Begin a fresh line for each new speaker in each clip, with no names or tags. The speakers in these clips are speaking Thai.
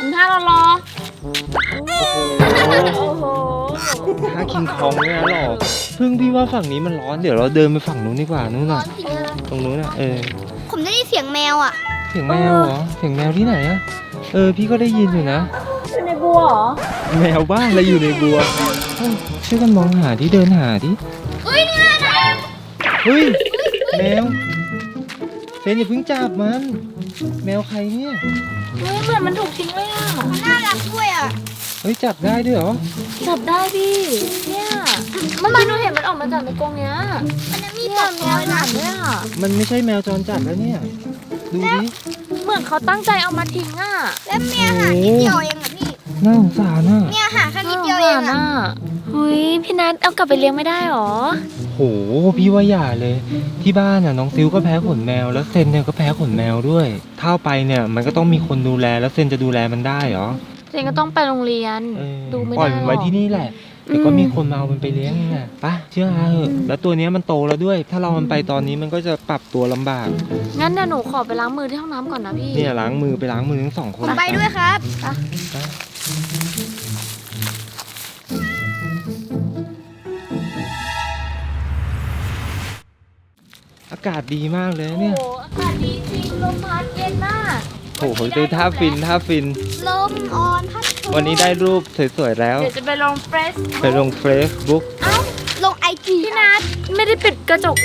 ทำท่ารอรอโอ้โห
ถ้าคิงคองเนี่ยหรอพึ่งพี่ว่าฝั่งนี้มันร้อนเดี๋ยวเราเดินไปฝั่งนู้นดีกว่านู้นน่ะตรงนู้นน่ะเออ
ผมได้ยินเสียงแมวอะ
เสียงแมวเหรอเสียงแมวที่ไหนอะเออพี่ก็ได้ยินอยู่นะ
อยู่ในบัวเหรอ
แมวบ้านอะไรอยู่ในบัวเฮ้ยช่วยกันมองหาที่เดินหาที่
เฮ้ยนี่ไงนะ
เฮ้ยแมวเซนอย่าเพิ่งจับมัน แมวใครเนี่ย
เฮ้ยเหมือนมันถูกทิ้งเลยอะ
มันน่ารักด้วยอะ
เฮ้ยจับได้ด้วยเหรอ
จับได้พี่ เนี่ย มันมาหนูเห็นมันออกมาจากในกรงเนี้ย
มันยังมี
มี
ป
ป
อ
อกก
แม
แม
ว
ว
ด้วย
ห
นะ
นามด้วยอะ
มันไม่ใช่แมวจรจัดแล้วเนี่ย ดูดิ
เหมือนเขาตั้งใจเอามาทิ้งอะ
แล้วเมียหานิดเดียวเองอะพี่
น่าสงสารอะ
เมียหาแค่นิดเดียวเองอะ
เฮ้ยพี่นัทเอากลับไปเลี้ยงไม่ได้หรอ
โหพี่ว่าอย่าเลย ที่บ้านน่ะน้องซิวก็แพ้ขนแมว แล้วเซนเนี่ยก็แพ้ขนแมวด้วย ถ้าเอาไปเนี่ยมันก็ต้องมีคนดูแลแล้วเซนจะดูแลมันได้เหรอ
เจนก็ต้องไปโรงเรียน
เออ
ดูไม่
ปล่อย
ได้
มัน
หร
ไว้
อก
ที่นี่แหละแต่ก็มีคนมาเอามันไปเลี้ยงนี่นะไปะเชื่ออาเหอะแล้วตัวเนี้ยมันโตแล้วด้วย ถ้าเรามันไปตอนนี้มันก็จะปรับตัวลำบาก
งั้นเดี๋ยวหนูขอไปล้างมือที่ห้องน้ำก่อนนะพี่
เนี่ยล้างมือไปล้างมือทั้งสองค
ผ
น
มไปด้วยครับ
อากาศดีมากเลย
โอ้
เนี่ย
โหอากาศดีจริงลมพัดเย็นมาก
โอ้โหดูท่าฟินท่าฟิน
ลมออนพัดโช
วันนี้ได้รูปสวยๆแล้ว
เดี๋ยวจะไปลงเฟรช
ไปลงเฟซบุ๊ก
เอ้า
ลงไอจี
พี่นัทไม่ได้ปิดกระจก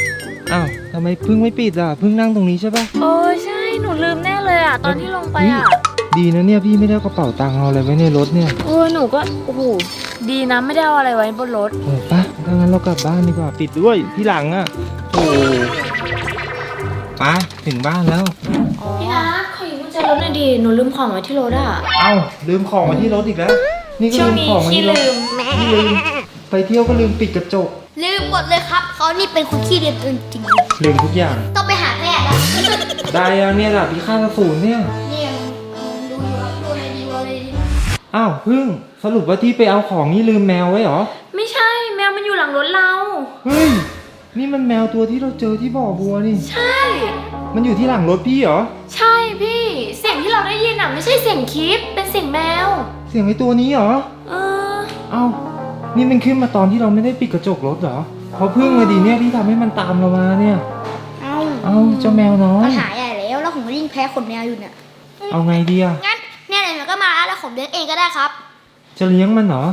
อ้าวทำไมเพึ่งไม่ปิดอะเพึ่งนั่งตรงนี้ใช่ปะ
โอ้ยใช่ หนูลืมแน่เลยอะ ตอนที่ลงไปอะ
ดีนะเนี่ยพี่ไม่ได้เอากระเป๋าตังค์เอาอะไรไว้ในรถเนี่ย
โอ้ยหนูก็ โอ้โห ดีนะไม่ได้เอาอะไรไว้บนรถ
เออปะถ้างั้นเรากลับบ้านดีกว่าปิดด้วยที่หลังอะโอ้ ไปถึงบ้านแล้ว
พี่นัทขอยืมกุญแจรถหน่อยดิหนูลืมของไว้ที่รถอะ
เอ้าลืมของไว้ที่รถอีกแล้ว นี่ก็
ช่ว
ลื
ง
ม
นี้
ของไว้
ขี้
ที่รถ
ลืม
ขี้ลืมไปเที่ยวก็ลืมปิดกระจก
ลืมหมดเลยครับ เขานี่เป็นคนขี้เรียนจริง
ลืมทุกอย่าง
ๆต้องไปหาแพทย์แล้ว
ได้แล้วเนี่ยแหละพี่ค่าศูนย์เนี่ย
เนี่ยดูอยู่ครับดูอะไรดีวะอะไรดี
อ้าวพึ่งสรุปว่าที่ไปเอาของนี่ลืมแมวไว้เหรอ
ไม่ใช่แมวมันอยู่หลังรถเรา
เฮ้ย นี่มันแมวตัวที่เราเจอที่บ่อบัวนี่
ใช่
มันอยู่ที่หลังรถพี่เหรอ
ใช่พี่ เสียงที่เราได้ยินอะไม่ใช่เสียงคลิป เป็นเสียงแมว
เสียงไอ้ตัวนี้เหรอ
เออ
เอ้า นี่มันขึ้นมาตอนที่เราไม่ได้ปิดกระจกรถเหรอเพราะพึ่งเลยดีเนี่ยที่ทำให้มันตามเรามาเนี่ย
เอ้า
เอ้าเจ้าแมวน้อย
ปัญหาใหญ่แล้วแล้วผมก็ยิ่งแพ้ขนแมวอยู่เนี่ย
เอาไงดีอะ
งั้นเนี่ยไหนๆก็มาแล้วแล้วผมเลี้ยงเองก็ได้ครับ
จะเลี้ยงมันเหรอ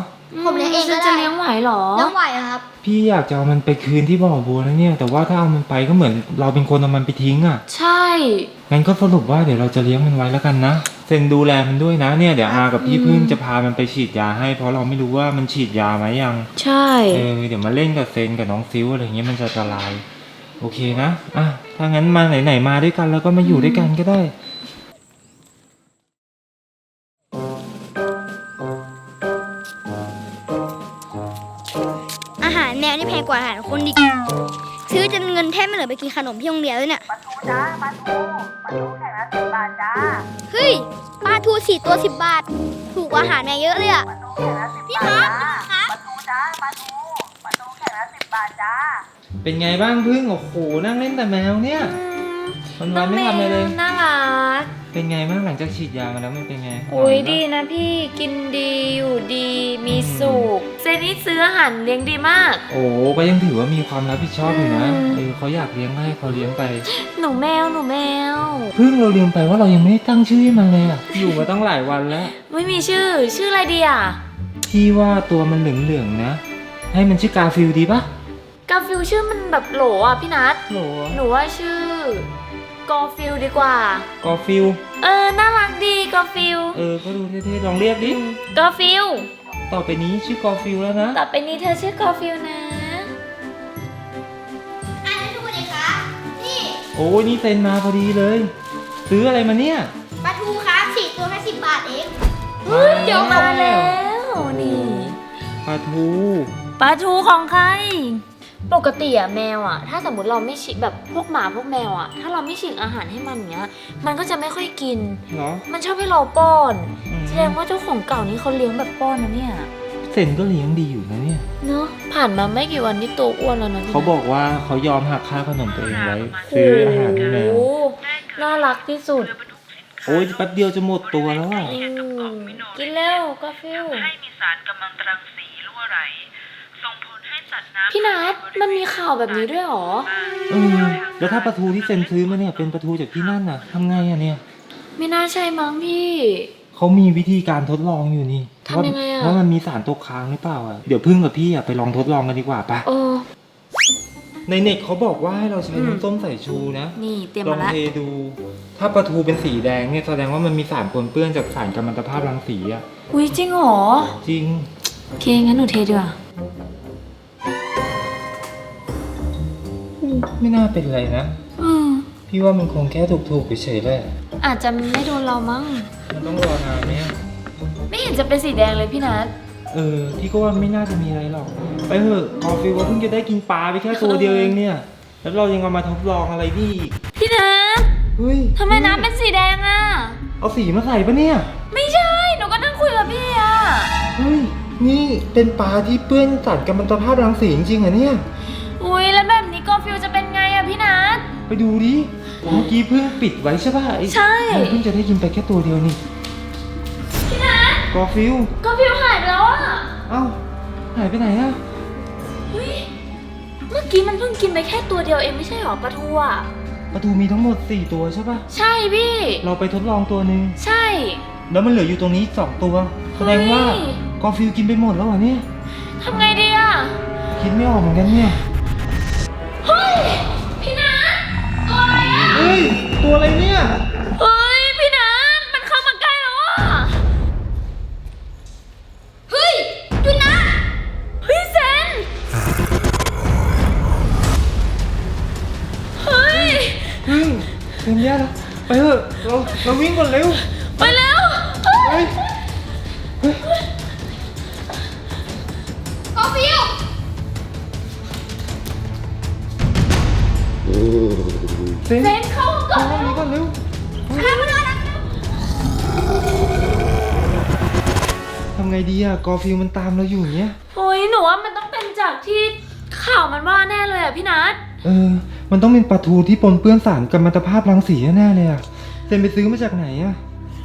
ผมเลี้ยงเองก็ได้
จะเลี้ยงไหวเหรอ
เลี้ยงไหวอะครับ
พี่อยากจะเอามันไปคืนที่บ่อบัวแล้วเนี่ย แต่ว่าถ้าเอามันไปก็เหมือนเราเป็นคนเอามันไปทิ้งอะ
ใช่
งั้นก็สรุปว่าเดี๋ยวเราจะเลี้ยงมันไว้แล้วกันนะ เซนดูแลมันด้วยนะเนี่ยเดี๋ยวอากับพี่พึ่งจะพามันไปฉีดยาให้ เพราะเราไม่รู้ว่ามันฉีดยาไหมยัง
ใช่
เออเดี๋ยวมาเล่นกับเซนกับน้องซิวอะไรเงี้ยมันจะอันตราย โอเคนะ อะ ถ้างั้นมาไหนๆมาด้วยกันแล้วก็มาอยู่ด้วยกันก็ได้
อาหารคนดิซื้อจนเงินแทบไม่เหลือไปกินขนมที่โรงเรียนเลยเนี่ย
ปลาทูจ้าปลาทูปลาทูแข่งละสิบบาทจ้า
เฮ้ยปลาทูสี่ตัวสิบบาท ถูกกว่าอาหารแมวเยอะเลยอะ
ปลาทูแข่งละสิบบาทจ้าปลาทูจ้าปลาทูปลาทูแข่งละสิบบาทจ้า
เป็นไงบ้างพึ่งโอ้โหนั่งเล่นแต่แมวเนี่ยวันวันๆไม่ทำอะไรเลย
น่า รัก
เป็นไงบ้างหลังจากฉีดยามาแล้วมันเป็นไง
โอ้ย
ร่ไหม
ดีนะพี่กินดีอยู่ดีมีสุขเซนี่ซื้ออาหารเลี้ยงดีมาก
โอ้ก็ยังถือว่ามีความรับผิดชอบอยู่นะ
อืม
เออเขาอยากเลี้ยงก็ให้เขาเลี้ยงไป
หนูแมวหนูแมว
พึ่งเราลืมไปว่าเรายังไม่ได้ตั้งชื่อให้มันเลยอะอยู่มาตั้งหลายวันแล้ว
ไม่มีชื่อ ชื่ออะไรดีอะ
พี่ว่าตัวมันเหลืองๆนะ ให้มันชื่อกาฟิลดีปะ
กาฟิลชื่อมันแบบโหลอะพี่นัท
โหร
หนูว่าชื่อ กอฟิลดีกว่า
กาฟิล
เออ น่ารักดีกอฟิล
เออ ก็ดูเท่ๆ ลองเรียกดิ
กอฟิล
ต่อไปนี้ชื่อกอฟิลแล้วนะ
ต่อไปนี้เธอชื่อกอฟิลนะ
อันนี้ทุกคนเลยครับนี่
โอ้ยนี่เซ็นมาพอดีเลย ซื้ออะไรมาเนี่ย
ปลาทูครับสี่ตัวแค่สิบบาทเอง
เฮ้ยเดี๋ยวมาแล้ว นี่
ปลาทู
ปลาทูของใคร ปกติอะแมวอะถ้าสมมติเราไม่ฉีกแบบพวกหมาพวกแมวอะถ้าเราไม่ฉีกอาหารให้มันเนี้ย มันก็จะไม่ค่อยกิน
เหรอ
มันชอบให้เราป้อน
อืม
แสดงว่าเจ้าของเก่านี้เขาเลี้ยงแบบป้อนนะเนี่ย
เซ็นก็เลี้ยงดีอยู่นะเนี่ย
เนอะผ่านมาไม่กี่วันนี่ตัวอ้วนแล้วนะพี่
เขาบอกว่าเขายอมหักค่าขนมตัวเองไว้ ซื้ออาหารให้แมว
โอ้โหน่ารักที่สุด
โอ้ยแป๊บเดียวจะหมดตัวแล้วอะ
อืมกินเร็วกาฟิล
ให้มีสารกัมมันตรังสีรั่วไหล
พี่นัทมันมีข่าวแบบนี้ด้วยเหรอ
เออแล้วถ้าปลาทูที่เซนซื้อมาเนี่ยเป็นปลาทูจากที่นั่นน่ะทำไงอะเนี่ย
ไม่น่าใช่มั้งพี่
เขามีวิธีการทดลองอยู่นี่
ทำยังไงอะ
ว่ามันมีสารตกค้างหรือเปล่าอะเดี๋ยวพึ่งกับพี่อะไปลองทดลองกันดีกว่าปะ
โอ้
ในเน็ตเขาบอกว่าให้เราใช้
อืม
น้ำส้มสายชูนะ
นี่เตรียม
ลอ
มางแล้ว
เทดู ถ้าปลาทูเป็นสีแดงเนี่ยแสดงว่ามันมีสารปนเปื้อนจากสารกัมมันตภาพรังสีอะ
อุ้ยจริงเหรอ
จริง
โอเคงั้นหนูเทดีกว่า
ไม่น่าเป็นไรนะ
อืม
พี่ว่ามันคงแค่ถูกๆเฉยๆแหละ
อาจจะไม่โดนเรามั้ง
มันต้องรอนานเนี่ย
ไม่เห็นจะเป็นสีแดงเลยพี่นัท
เออพี่ก็ว่าไม่น่าจะมีอะไรหรอก ไปเถอะกอฟิวว่าเพิ่งจะได้กินปลาไปแค่ตัวเดียวเองเนี่ย แล้วเรายังเอามาทดลองอะไรนี่อีก
พี่นัท
เฮ้ย
ทำไมน้ำเป็นสีแดงอะ
เอาสีมาใส่ปะเนี่ย
ไม่ใช่ หนูก็นั่งคุยกับพี่อะ
เฮ้ย นี่เป็นปลาที่เปื้อนสารกัมมันตภาพรังสีจริงๆเหรอเนี่ย
อุ้ยแล้วแบบนี้กอฟิลจะเป็นไงอะพี่นัท
ไปดูดิ เมื่อกี้เพิ่งปิดไว้ใช่ป่ะไอ้
ใช่
เราเพิ่งจะได้กินไปแค่ตัวเดียวนี่
พี่นัท
กอฟิว
กอฟิลหายไปแล้วอะ
เอ้าหายไปไหนอะ
เฮ้ยเมื่อกี้มันเพิ่งกินไปแค่ตัวเดียวเองไม่ใช่หรอปลาทูอะ
ปลาทูมีทั้งหมด 4 ตัวใช่ป่ะ
ใช่พี่
เราไปทดลองตัวหนึ่ง
ใช่
แล้วมันเหลืออยู่ตรงนี้อีกสองตัว แสดงว่า
เฮ้ย
กอฟิวกินไปหมดแล้วเหรอเนี่ย
ทำไงดีอะ
คิดไม่ออกเหมือนกันเนี่ย
ตัวอะไร
เนี่ย
เฮ้ย พี่นัทมันเข้ามาใกล้แล้วอะ
เฮ้ยหยุดนะ
เฮ้ยเซนเฮ้ย
เฮ้ยเป็นแย่แล้วไปเถอะเราเราวิ่งก่อนเร็ว
ไปแล้ว
เฮ้ย
กอฟิว
เซน
เซน
ดีอะกอฟิวมันตามเราอยู่เนี่ย
โอ้ยหนูว่ามันต้องเป็นจากที่ข่าวมันว่าแน่เลยอะพี่นัท
เออ มันต้องเป็นปลาทูที่ปนเปื้อนสารกัมมันตภาพรังสีแน่ๆเลยอะเซนไปซื้อมาจากไหนอะ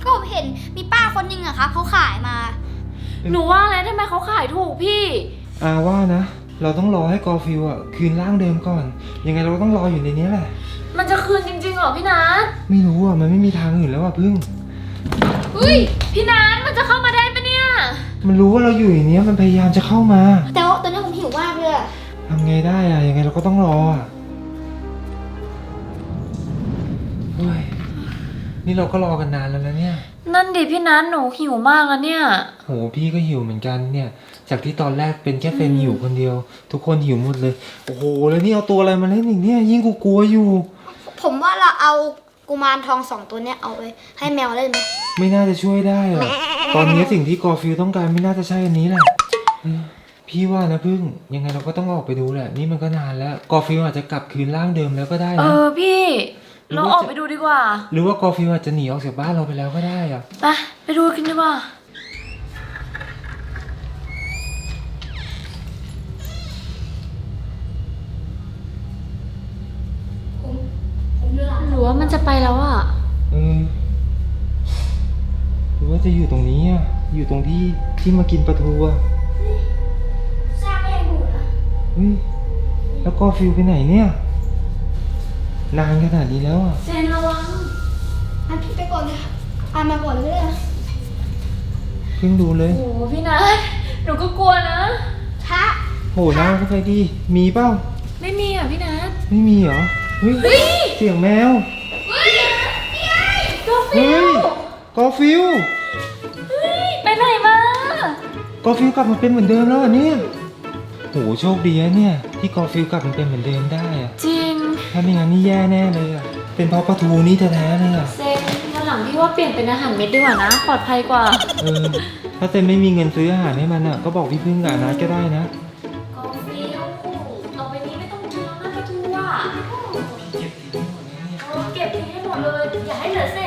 ก็ผมเห็นมีป้าคนหนึงอะครับเขาขายมา
หนูว่าแล้วทำไมเขาขายถูกพี่
อาว่านะ เราต้องรอให้กอฟิวอะคืนร่างเดิมก่อน ยังไงเราก็ต้องรออยู่ในนี้แหละ
มันจะคืนจริงๆเหรอพี่นัท
ไม่รู้อะมันไม่มีทางอื่นแล้วอะพึ่ง
เฮ้ยพี่นัทมันจะเข้ามาได้ปะเนี่ย
มันรู้ว่าเราอยู่อย่างเนี้ยมันพยายามจะเข้ามา
แต่ว่าตอนนี้ผมหิวมากเลยอะ
ทำไงได้อะยังไงเราก็ต้องรออะเฮ้ยนี่เราก็รอกันนานแล้วนะเนี่ย
นั่นดิพี่นัทหนูหิวมากแล้วเนี่ย
โหพี่ก็หิวเหมือนกันเนี่ย จากที่ตอนแรกเป็นแค่เซนหิวคนเดียว ทุกคนหิวหมดเลย โอ้โห แล้วนี่เอาตัวอะไรมาเล่นอีกเนี่ย ยิ่งกูกลัวอยู่
ผมว่าเราเอากุมารทองสองตัวเนี้ยเอาไปให้แมวเล่นไหม
ไม่น่าจะช่วยได้หรอก ตอนนี้สิ่งที่กอฟิลต้องการไม่น่าจะใช่อันนี้แหละเออพี่ว่านะพึ่งยังไงเราก็ต้องออกไปดูแหละ นี่มันก็นานแล้วกอฟิลอาจจะกลับคืนร่างเดิมแล้วก็ได้
เอ
นะ
อพี่
หรือ
เรา
ว่า
ออก
จะ
ไปดูดีกว่า
หรือว่ากอฟิลอาจจะหนีออกจากบ้านเราไปแล้วก็ได้อะ
ไปไปดูกันดีกว่า หรือว่ามันจะไปแล้วอะ
เออหรือ ว่าจะอยู่ตรงนี้อะ อยู่ตรงที่ที่มากินปลาทูอะ
ซากไม่ยังอยู่นะ
เฮ้ยแล้วกอฟิลไปไหนเนี่ย นานขนาดนี้แล้วอะ
เซนระวัง
อันพี่ไปก่อนเลยอ่านมาก่อนเลยก็ได้นะ
เพิ่งดูเลย
โอ้โหพี่นัทหนูก็กลัวนะ
ช้า
โหน้าเข้าใจดี มีเปล่า
ไม่มีอะพี่นัท
ไม่มีเหรอ เฮ้ย
เฮ้ย
เสียงแมว
กาฟิ
เฮ้
ล
ยกอฟิล กอฟิลกลับมาเป็นเหมือนเดิมแล้วเหรอเนี่ยโหโชคดีนะเนี่ย ที่กอฟิลกลับมาเป็นเหมือนเดิมได้อะ
จริง
ถ้าไม่งั้นนี่แย่แน่เลยอะเป็นเพราะปลาทูนี่แท้ๆเลยอะ
เซนวันหลังพี่ว่าเปลี่ยนเป็นอาหารเม็ดดีกว่านะ ปลอดภัยกว่า
เออถ้าเซนไม่มีเงินซื้ออาหารให้มันอะก็บอกพี่พึ่งกับอานัทก็ได้นะ
กาฟิลต่อไปนี้ไม่ต้องกินแล้วนะปลาทูอะเออเก็บทิ้งให้หมดเลย อย่าให้เหลือเศษ